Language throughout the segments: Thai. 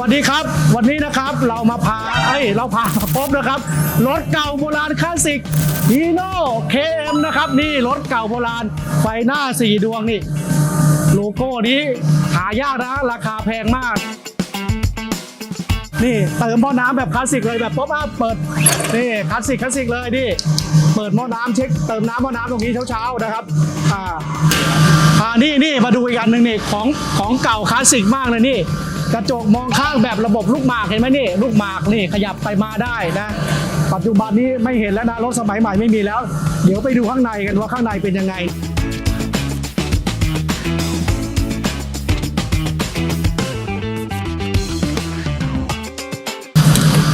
วัสดีครับ วันนี้นะครับเรามาพาเอ้ยเราพามาพบนะครับ รถเก่าโบราณคลาสสิกฮีโน่เคเอ็มนะครับ นี่รถเก่าโบราณไฟหน้าสี่ดวงนี่โลโก้นี้หายากนะราคาแพงมาก นี่เติมหม้อน้ำแบบคลาสสิกเลยแบบป๊อปอัพเปิดนี่คลาสสิกคลาสสิกเลยนี่เปิดหม้อน้ำเช็คเติมน้ำหม้อน้ำตรงนี้เช้าๆนะครับอ่าอ่านี่นี่มาดูอีกอันหนึ่งนี่ของของเก่าคลาสสิกมากเลยนี่ กระจกมองข้างแบบระบบลูกหมากเห็นไหมนี่ ลูกหมากนี่ขยับไปมาได้นะ ปัจจุบันนี้ไม่เห็นแล้วนะรถสมัยใหม่ไม่มีแล้ว เดี๋ยวไปดูข้างในกันว่าข้างในเป็นยังไง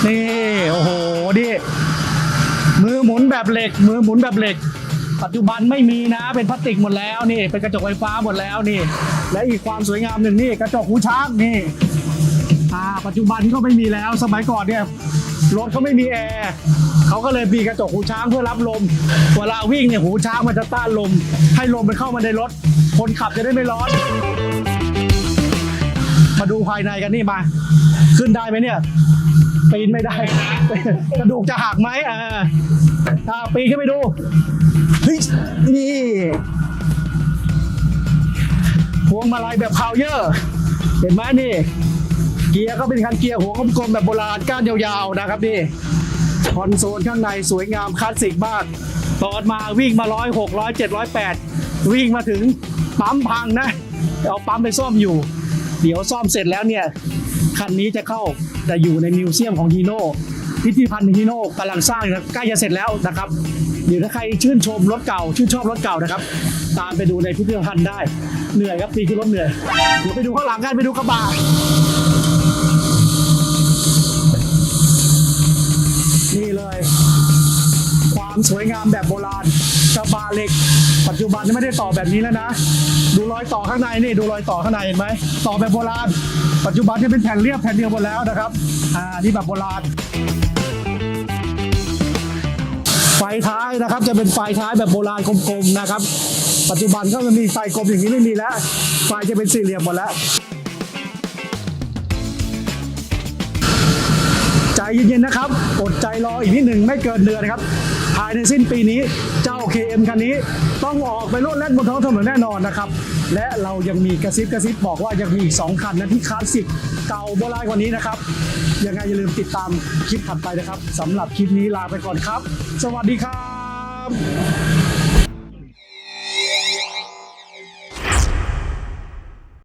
นี่โอ้โหดิมือหมุนแบบเหล็ก มือหมุนแบบเหล็ก ปัจจุบันไม่มีนะ เป็นพลาสติกหมดแล้วนี่ เป็นกระจกไฟฟ้าหมดแล้วนี่ และอีกความสวยงามหนึ่งนี่กระจกหูช้างนี่อ่าปัจจุบันก็ไม่มีแล้วสมัยก่อนเนี่ยรถเขาไม่มีแอร์เขาก็เลยมีกระจกหูช้างเพื่อรับลม เวลาวิ่งเนี่ยหูช้างมันจะต้านลม ให้ลมมันเข้ามาในรถ คนขับจะได้ไม่ร้อน มาดูภายในกันนี่มา ขึ้นได้ไหมเนี่ยปีนไม่ได้ กระดูกจะหักไหมเอออ่าปีนขึ้นไปดูเฮ้ยนี่พวงมาลัยแบบพาวเยอร์ เห็นไหมนี่ เกียร์ก็เป็นคันเกียร์หัวกลมๆแบบโบราณก้านยาวๆนะครับนี่คอนโซลข้างในสวยงามคลาสสิกมาก ตอนมาวิ่งมาร้อยหกร้อยเจ็ดร้อยแปดวิ่งมาถึงปั๊มพังนะ เอาปั๊มไปซ่อมอยู่ เดี๋ยวซ่อมเสร็จแล้วเนี่ยคันนี้จะเข้าจะอยู่ในมิวเซียมของฮีโน่พิพิธภัณฑ์ฮีโน่กำลังสร้างใกล้จะเสร็จแล้วนะครับเดี๋ยวถ้าใครชื่นชมรถเก่า ชื่นชอบรถเก่านะครับ ตามไปดูในพิพิธภัณฑ์ได้เหนื่อยครับปีนขึ้นรถเหนื่อยเดี๋ยวไปดูข้างหลังกันไปดูกระบะ สวยงามแบบโบราณกระบะเหล็ก ปัจจุบันไม่ได้ต่อแบบนี้แล้วนะ ดูรอยต่อข้างในนี่ดูรอยต่อข้างในเห็นไหมต่อแบบโบราณ ปัจจุบันจะเป็นแผ่นเรียบแผ่นเดียวหมดแล้วนะครับอ่านี่แบบโบราณไฟท้ายนะครับจะเป็นไฟท้ายแบบโบราณกลมๆนะครับ ปัจจุบันก็จะมีไฟกลมอย่างนี้ไม่มีแล้ว ไฟจะเป็นสี่เหลี่ยมหมดแล้วใจเย็นๆนะครับ อดใจรออีกนิดหนึ่งไม่เกินเดือนนะครับ ภายในสิ้นปีนี้เจ้า KM คันนี้ต้องออกไปโลดแล่นบนท้องถนนแน่นอนนะครับ และเรายังมีกระซิบกระซิบบอกว่ายังมีอีก 2 คันนะที่คลาสสิกเก่าโบราณกว่านี้นะครับยังไงอย่าลืมติดตามคลิปถัดไปนะครับสำหรับคลิปนี้ลาไปก่อนครับ สวัสดีครับ